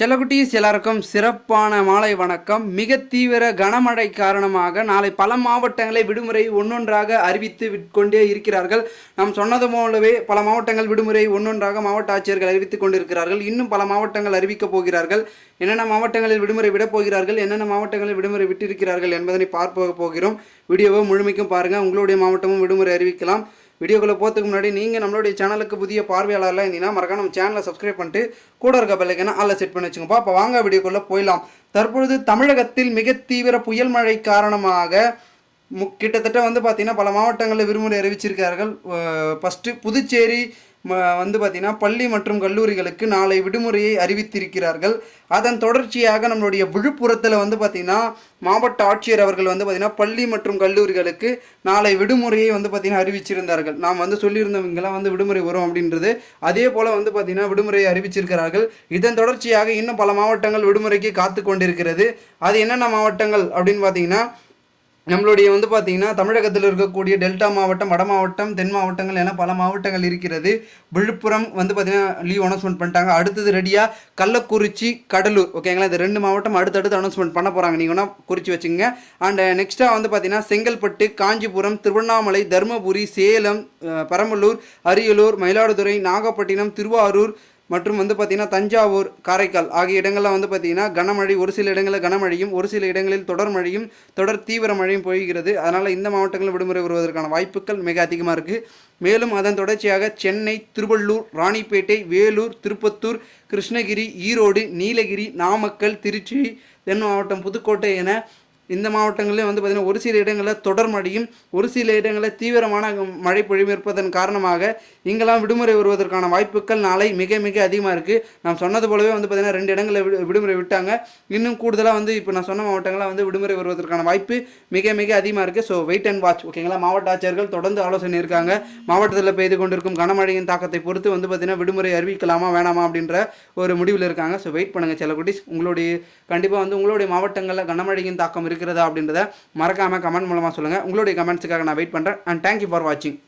செல்லக்குட்டீஸ் எல்லாருக்கும் சிறப்பான மாலை வணக்கம். மிக தீவிர கனமழை காரணமாக நாளை பல மாவட்டங்களை விடுமுறை ஒன்றொன்றாக அறிவித்து விட்- கொண்டே இருக்கிறார்கள். நாம் சொன்னது போலவே பல மாவட்டங்கள் விடுமுறை ஒன்றொன்றாக மாவட்ட ஆட்சியர்கள் அறிவித்துக் கொண்டிருக்கிறார்கள். இன்னும் பல மாவட்டங்கள் அறிவிக்கப் போகிறார்கள். என்னென்ன மாவட்டங்களில் விடுமுறை விடப் போகிறார்கள்? என்னென்ன மாவட்டங்களில் விடுமுறை விட்டிருக்கிறார்கள் என்பதனை பார்க்க போகிறோம். வீடியோவை முழுமைக்கும் பாருங்கள் உங்களுடைய மாவட்டமும் விடுமுறை அறிவிக்கலாம். வீடியோக்குள்ளே போகிறதுக்கு முன்னாடி நீங்கள் நம்மளுடைய சேனலுக்கு புதிய பார்வையாளர்லாம் இருந்தீங்கன்னா மறக்காம நம்ம சேனலை சப்ஸ்கிரைப் பண்ணிட்டு கூட இருக்க பெல்லைக்கான அதில் செட் பண்ணி வச்சுக்கோப்பா அப்போ வாங்க வீடியோக்குள்ளே போயிடலாம். தற்பொழுது தமிழகத்தில் மிக தீவிர புயல் மழை காரணமாக மு கிட்டத்தட்ட வந்து பார்த்திங்கன்னா பல மாவட்டங்களில் விடுமுறை அறிவிச்சிருக்கார்கள். ஃபஸ்ட்டு புதுச்சேரி ம- வந்து பார்த்திங்கன்னா பள்ளி மற்றும் கல்லூரிகளுக்கு நாளை விடுமுறையை அறிவித்திருக்கிறார்கள். அதன் தொடர்ச்சியாக நம்மளுடைய விழுப்புரத்தில் வந்து பார்த்திங்கன்னா மாவட்ட ஆட்சியர் அவர்கள் வந்து பார்த்திங்கன்னா பள்ளி மற்றும் கல்லூரிகளுக்கு நாளை விடுமுறையை வந்து பார்த்திங்கன்னா அறிவிச்சிருந்தார்கள். நாம் வந்து சொல்லியிருந்தவங்கெல்லாம் வந்து விடுமுறை வரும் அப்படின்றது. அதே போல் வந்து பார்த்திங்கன்னா விடுமுறையை அறிவிச்சிருக்கிறார்கள். இதன் தொடர்ச்சியாக இன்னும் பல மாவட்டங்கள் விடுமுறைக்கு காத்து கொண்டிருக்கிறது. அது என்னென்ன மாவட்டங்கள் அப்படின்னு பார்த்தீங்கன்னா நம்மளுடைய வந்து பார்த்தீங்கன்னா தமிழகத்தில் இருக்கக்கூடிய டெல்டா மாவட்டம் வட மாவட்டம் தென் மாவட்டங்கள் என பல மாவட்டங்கள் இருக்கிறது. விழுப்புரம் வந்து பார்த்தீங்கன்னா லீவ் அனௌன்ஸ்மெண்ட் பண்ணிட்டாங்க. அடுத்தது ரெடியாக கள்ளக்குறிச்சி கடலூர். ஓகேங்களா இந்த ரெண்டு மாவட்டம் அடுத்தடுத்து அனௌன்ஸ்மெண்ட் பண்ண போகிறாங்க நீங்கள் வேணால் குறித்து வச்சுங்க அண்ட் நெக்ஸ்ட்டாக வந்து பார்த்தீங்கன்னா செங்கல்பட்டு காஞ்சிபுரம் திருவண்ணாமலை தருமபுரி சேலம் பெரம்பலூர் அரியலூர் மயிலாடுதுறை நாகப்பட்டினம் திருவாரூர் மற்றும் வந்து பார்த்திங்கன்னா தஞ்சாவூர் காரைக்கால் ஆகிய இடங்களில் வந்து பார்த்திங்கன்னா கனமழை ஒரு சில இடங்களில் கனமழையும் ஒரு சில இடங்களில் தொடர் மழையும் தொடர் தீவிர மழையும் பொழிகிறது அதனால் இந்த மாவட்டங்களில் விடுமுறை வருவதற்கான வாய்ப்புகள் மிக அதிகமாக இருக்குது மேலும் அதன் தொடர்ச்சியாக சென்னை திருவள்ளூர் ராணிப்பேட்டை வேலூர் திருப்பத்தூர் கிருஷ்ணகிரி ஈரோடு நீலகிரி நாமக்கல் திருச்சி தென் மாவட்டம் புதுக்கோட்டை என இந்த மாவட்டங்களில் வந்து பார்த்திங்கன்னா ஒரு சில இடங்களில் தொடர் மழையும் ஒரு சில இடங்களில் தீவிரமான மழை பொழிவு இருப்பதன் காரணமாக இங்கெல்லாம் விடுமுறை வருவதற்கான வாய்ப்புகள் நாளை மிக மிக அதிகமாக இருக்குது நான் சொன்னது போலவே வந்து பார்த்திங்கன்னா ரெண்டு இடங்களில் விடு விடுமுறை விட்டாங்க. இன்னும் கூடுதலாக வந்து இப்போ நான் சொன்ன மாவட்டங்களில் வந்து விடுமுறை வருவதற்கான வாய்ப்பு மிக மிக அதிகமாக இருக்குது ஸோ வெயிட் அண்ட் வாட்ச் ஓகேங்களா மாவட்ட ஆட்சியர்கள் தொடர்ந்து ஆலோசனை இருக்காங்க. மாவட்டத்தில் பெய்து கொண்டிருக்கும் கனமழையின் தாக்கத்தை பொறுத்து வந்து பார்த்திங்கன்னா விடுமுறை அறிவிக்கலாமா வேணாமா அப்படின்ற ஒரு முடிவில் இருக்காங்க. ஸோ வெயிட் பண்ணுங்கள் சில உங்களுடைய கண்டிப்பாக வந்து உங்களுடைய மாவட்டங்களில் கனமழையின் தாக்கம் இருக்கிறதா அப்படின்றத மறக்காமல் கமெண்ட் மூலமாக சொல்லுங்கள் உங்களுடைய கமெண்ட்ஸுக்காக நான் வெயிட் பண்ணுறேன் அண்ட் தேங்க்யூ ஃபார் வாட்சிங்